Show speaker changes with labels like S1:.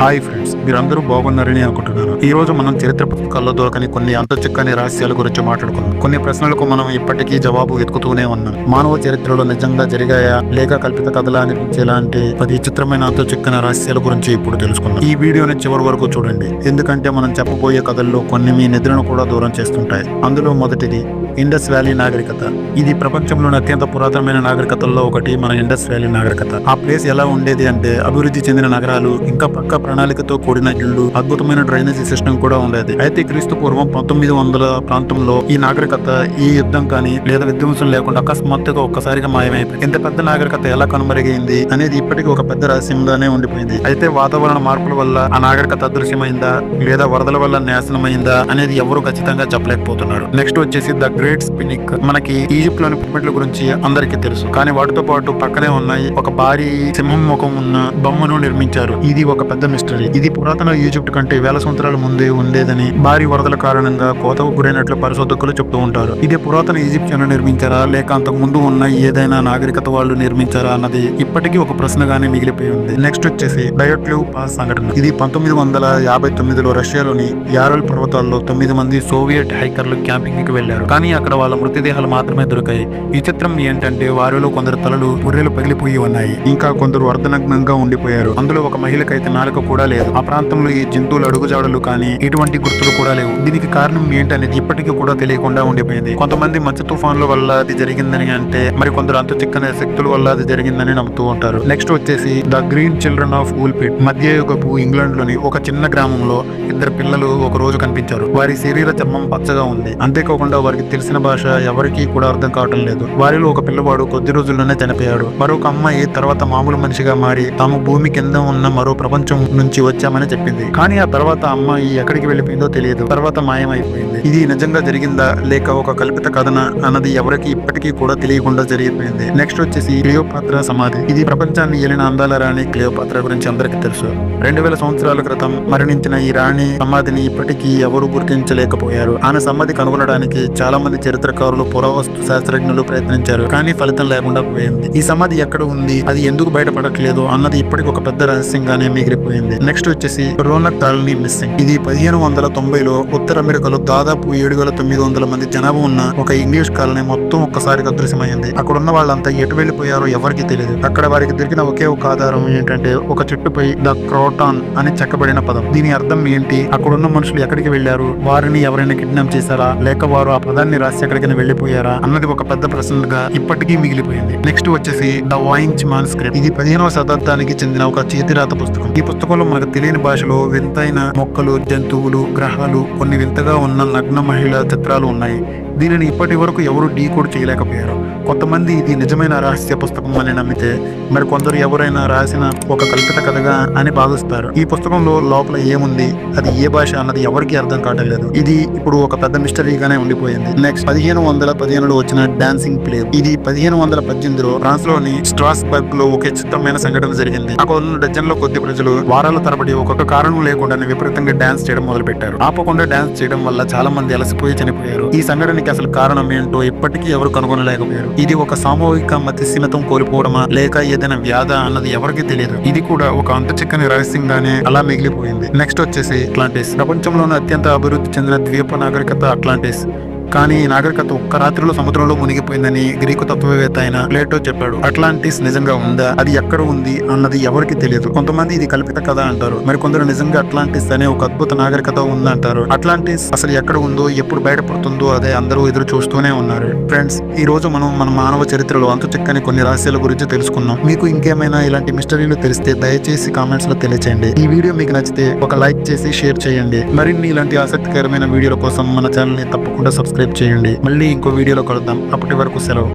S1: Hi friends మీరందరూ బాగున్నారని అనుకుంటున్నాను. ఈ రోజు మనం చరిత్ర పుస్తకాల్లో దొరకని కొన్ని అంత చిక్కని రహస్యాల గురించి మాట్లాడుకుందాం. కొన్ని ప్రశ్నలకు మనం ఇప్పటికీ జవాబు వెతుకుతూనే ఉన్నాం. మానవ చరిత్రలో నిజంగా జరిగాయా లేక కల్పిత కథలా అనిపించేలాంటి పది చిత్రమైన అంత చిక్కని రహస్యాల గురించి ఇప్పుడు తెలుసుకుందాం. ఈ వీడియోని చివరి వరకు చూడండి. ఎందుకంటే మనం చెప్పబోయే కథల్లో కొన్ని మీ నిద్రను కూడా దూరం చేస్తుంటాయి. అందులో మొదటిది ఇండస్ వ్యాలీ నాగరికత. ఇది ప్రపంచంలోని అత్యంత పురాతనమైన నాగరికతల్లో ఒకటి మన ఇండస్ వ్యాలీ నాగరికత. ఆ ప్లేస్ ఎలా ఉండేది అంటే అభివృద్ధి చెందిన నగరాలు ఇంకా పక్క ప్రణాళికతో కూడిన ఇళ్ళు అద్భుతమైన డ్రైనేజీ సిస్టమ్ కూడా ఉండేది. అయితే క్రీస్తు పూర్వం పంతొమ్మిది వందల ప్రాంతంలో ఈ నాగరికత ఈ యుద్ధం కానీ లేదా విధ్వంసం లేకుండా అకస్మాత్తుగా ఒక్కసారిగా మాయమైపోయింది. ఇంత పెద్ద నాగరికత ఎలా కనుమరుగైంది అనేది ఇప్పటికీ ఒక పెద్ద రహస్యంగానే ఉండిపోయింది. అయితే వాతావరణ మార్పుల వల్ల ఆ నాగరికత అదృశ్యమైందా? లేదా వరదల వల్ల నాశనమైందా అనేది ఎవరు ఖచ్చితంగా చెప్పలేకపోతున్నారు. నెక్స్ట్ వచ్చేసి ద గ్రేట్ స్పినిక్ మనకి ఈజిప్ట్లోని పిరమిడ్ల గురించి అందరికీ తెలుసు. కానీ వాటితో పాటు పక్కనే ఉన్నాయి ఒక భారీ సింహం ముఖం ఉన్న బొమ్మను నిర్మించారు. ఇది ఒక పెద్ద మిస్టరీ ఇది పురాతన ఈజిప్ట్ కంటే వేల సంవత్సరాల ముందే ఉండేదని భారీ వరదల కారణంగా కోతకు గురైనట్లు పరిశోధకులు చెప్తూ ఉంటారు. ఇది పురాతన ఈజిప్షియన్లు నిర్మించారా? లేక అంతకు ముందు ఉన్న ఏదైనా నాగరికత వాళ్ళు నిర్మించారా అన్నది ఇప్పటికీ ఒక ప్రశ్నగానే మిగిలిపోయి ఉంది. నెక్స్ట్ వచ్చేసి డయోట్లివ్ పాస్ సంఘటన. ఇది పంతొమ్మిది వందల యాభై తొమ్మిదిలో రష్యాలోని యారల్ పర్వతాల్లో తొమ్మిది మంది సోవియట్ హైకర్లు క్యాంపింగ్కి వెళ్ళారు కానీ అక్కడ వాళ్ళ మృతదేహాలు మాత్రమే దొరికాయి. ఈ చిత్రం ఏంటంటే వారిలో కొందరు తలలు బుర్రెలు పగిలిపోయి ఉన్నాయి. ఇంకా కొందరు అర్ధనగ్నంగా ఉండిపోయారు. అందులో ఒక మహిళకైతే నాలుక కూడా లేదు. ఆ ప్రాంతంలో ఈ జంతువుల అడుగుజాడలు కానీ ఎటువంటి గుర్తులు కూడా లేవు. దీనికి కారణం ఏంటనేది ఇప్పటికీ కూడా తెలియకుండా ఉండిపోయింది. కొంతమంది మత్స్య తుఫాన్ల వల్ల అది జరిగిందని అంటే మరి కొందరు అంత చిక్కని శక్తుల వల్ల అది జరిగిందని నమ్ముతూ ఉంటారు. నెక్స్ట్ వచ్చేసి the green children of Woolpit. మధ్యయుగపు ఇంగ్లాండ్లోని ఒక చిన్న గ్రామంలో ఇద్దరు పిల్లలు ఒక రోజు కనిపించారు. వారి శరీర చర్మం పచ్చగా ఉంది. అంతేకాకుండా వారికి తెలిసిన భాష ఎవరికీ కూడా అర్థం కావటం లేదు. వారిలో ఒక పిల్లవాడు కొద్ది రోజుల్లోనే చనిపోయాడు. మరొక అమ్మాయి తర్వాత మామూలు మనిషిగా మారి తాము భూమి కింద ఉన్న మరో ప్రపంచం నుంచి వచ్చామని చెప్పింది. కానీ ఆ తర్వాత అమ్మాయి ఎక్కడికి వెళ్ళిపోయిందో తెలియదు. తర్వాత మాయమైపోయింది. ఇది నిజంగా జరిగిందా లేక ఒక కల్పిత కథన అన్నది ఎవరికి ఇప్పటికీ కూడా తెలియకుండా జరిగిపోయింది. నెక్స్ట్ వచ్చేసి క్లియోపాత్ర సమాధి. ఇది ప్రపంచాన్ని ఏలిన అందాల రాణి క్లియోపాత్ర గురించి అందరికీ తెలుసు. రెండు వేల సంవత్సరాల క్రితం మరణించిన ఈ రాణి సమాధిని ఇప్పటికీ ఎవరు గుర్తించలేకపోయారు. ఆమె సమాధి కనుగొనడానికి చాలా మంది చరిత్రకారులు పురావస్తు శాస్త్రజ్ఞులు ప్రయత్నించారు కానీ ఫలితం లేకుండా పోయింది. ఈ సమాధి ఎక్కడ ఉంది? అది ఎందుకు బయటపడట్లేదు? అన్నది ఇప్పటికి ఒక పెద్ద రహస్యంగానే మిగిలిపోయింది. నెక్స్ట్ వచ్చేసి రోనక్ కాలనీ మిస్సింగ్. ఇది పదిహేను వందల తొంభైలో ఉత్తర అమెరికాలో దాదాపు ఏడు వేల తొమ్మిది వందల మంది జనాభా ఉన్న ఒక ఇంగ్లీష్ కాలనీ మొత్తం ఒక్కసారిగా దృశ్యమైంది. అక్కడ ఉన్న వాళ్ళంతా ఎటు వెళ్ళిపోయారో ఎవరికి తెలియదు అక్కడ వారికి దొరికిన ఒకే ఒక ఆధారం ఏంటంటే ఒక చెట్టుపై ద క్రోటాన్ అని చెక్కబడిన పదం. దీని అర్థం ఏంటి? అక్కడ ఉన్న మనుషులు ఎక్కడికి వెళ్ళారు వారిని ఎవరైనా కిడ్నాప్ చేశారా? లేక వారు ఆ పదాన్ని రాసి ఎక్కడికైనా వెళ్ళిపోయారా అన్నది ఒక పెద్ద ప్రశ్నగా ఇప్పటికీ మిగిలిపోయింది. నెక్స్ట్ వచ్చేసి ద వాయించ్ మాన్ స్క్రిప్ట్ ఇది పదిహేనవ శతాబ్దానికి చెందిన ఒక చేతిరాత పుస్తకం. ఈ పుస్తకంలో మనకు తెలియని భాషలో వింతైన మొక్కలు జంతువులు గ్రహాలు కొన్ని వింతగా ఉన్న నగ్న మహిళ చిత్రాలు ఉన్నాయి. దీనిని ఇప్పటి వరకు ఎవరు డీకోడ్ చేయలేకపోయారు. కొంతమంది ఇది నిజమైన రహస్య పుస్తకం అని నమ్మితే మరి కొందరు ఎవరైనా రాసిన ఒక కల్పిత కథగా అని భావిస్తారు. ఈ పుస్తకంలో లోపల ఏముంది అది ఏ భాష అన్నది ఎవరికి అర్థం కావట్లేదు. ఇది ఇప్పుడు ఒక పెద్ద మిస్టరీగానే ఉండిపోయింది. నెక్స్ట్ పదిహేను వందల పదిహేనులో వచ్చిన డాన్సింగ్ ప్లే. ఇది పదిహేను వందల పద్దెనిమిదిలో ఫ్రాన్స్లోని స్ట్రాస్బర్గ్లో ఒక చిత్రమైన సంఘటన జరిగింది. అక్కడ ఉన్న డజన్లో కొద్ది ప్రజలు వారాల తరబడి ఒక్కొక్క కారణం లేకుండా విపరీతంగా డాన్స్ చేయడం మొదలు పెట్టారు ఆపకుండా డాన్స్ చేయడం వల్ల చాలా మంది అలసిపోయి చనిపోయారు. ఈ సంఘటనకి అసలు కారణం ఏంటో ఇప్పటికీ ఎవరు కనుగొనలేకపోయారు. ఇది ఒక సామూహిక మతిస్థిమితం కోల్పోవడమా లేక ఏదైనా వ్యాధ అన్నది ఎవరికీ తెలియదు. ఇది కూడా ఒక అంత చిక్కని రహస్యంగానే అలా మిగిలిపోయింది. నెక్స్ట్ వచ్చేసి అట్లాంటిస్ ప్రపంచంలోనే అత్యంత అభివృద్ధి చెందిన ద్వీప నాగరికత అట్లాంటిస్ కానీ ఈ నాగరికత ఒక్క రాత్రిలో సముద్రంలో మునిగిపోయిందని గ్రీకు తత్వవేత్త అయిన ప్లేటో చెప్పాడు. అట్లాంటిస్ నిజంగా ఉందా? అది ఎక్కడ ఉంది అన్నది ఎవరికి తెలియదు. కొంతమంది ఇది కల్పిత కథ అంటారు. మరి కొందరు నిజంగా అట్లాంటిస్ అనే ఒక అద్భుత నాగరికత ఉందంటారు. అట్లాంటిస్ అసలు ఎక్కడ ఉందో ఎప్పుడు బయటపడుతుందో అదే అందరూ ఎదురు చూస్తూనే ఉన్నారు. ఫ్రెండ్స్ ఈ రోజు మనం మన మానవ చరిత్రలో అంతు చక్కని కొన్ని రహస్యాల గురించి తెలుసుకున్నాం. మీకు ఇంకేమైనా ఇలాంటి మిస్టరీలు తెలిస్తే దయచేసి కామెంట్స్లో తెలియచేయండి. ఈ వీడియో మీకు నచ్చితే ఒక లైక్ చేసి షేర్ చేయండి. మరిన్ని ఇలాంటి ఆసక్తికరమైన వీడియోల కోసం మన ఛానల్ని తప్పకుండా సబ్స్క్రైబ్ చేయండి. మళ్ళీ ఇంకో వీడియోలో కలుద్దాం. అప్పటి వరకు సెలవు.